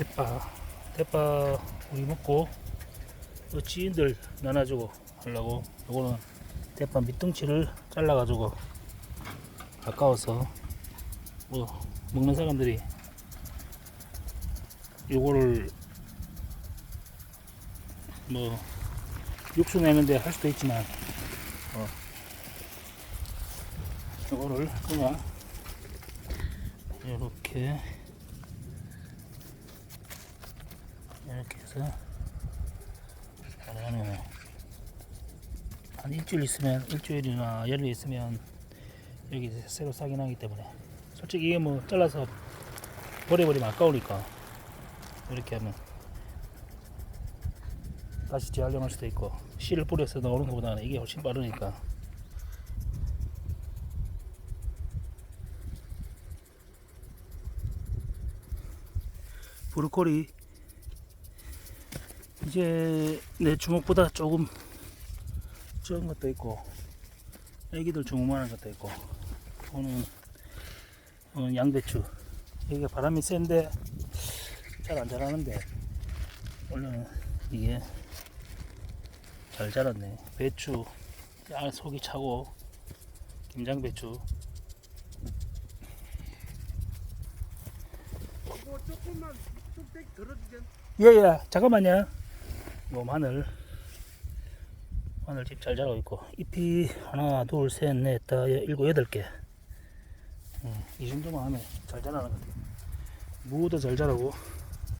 대파 대파 우리 먹고 또 지인들 나눠주고 하려고 요거는 대파 밑둥치를 잘라가지고 아까워서 뭐 먹는 사람들이 요거를 뭐 육수 내는데 할 수도 있지만 어, 요거를 그냥 이렇게 해서 안에 한 일주일 있으면 일주일이나 열흘 있으면 여기 새로 싹이 나기 때문에. 솔직히 이게 뭐 잘라서 버려버리면 아까우니까. 이렇게 하면 다시 재활용할 수도 있고 씨를 뿌려서 나오는 것보다는 이게 훨씬 빠르니까. 브로콜리 이제 내 주먹보다 조금 적은 것도 있고 애기들 주먹만한 것도 있고 오는 어, 양배추. 여기가 바람이 센데 잘 안 자라는데 원래는 이게 잘 자랐네. 배추 알 속이 차고 김장배추. 뭐 조금만 뚝배기 덜어주면 예예. 잠깐만요 뭐 마늘 마늘 집 잘 자라고 있고 잎이 하나 둘셋넷 다 일곱 여덟 개. 음, 이 정도만 하면 잘 자라는 것 같아요. 무도 잘 자라고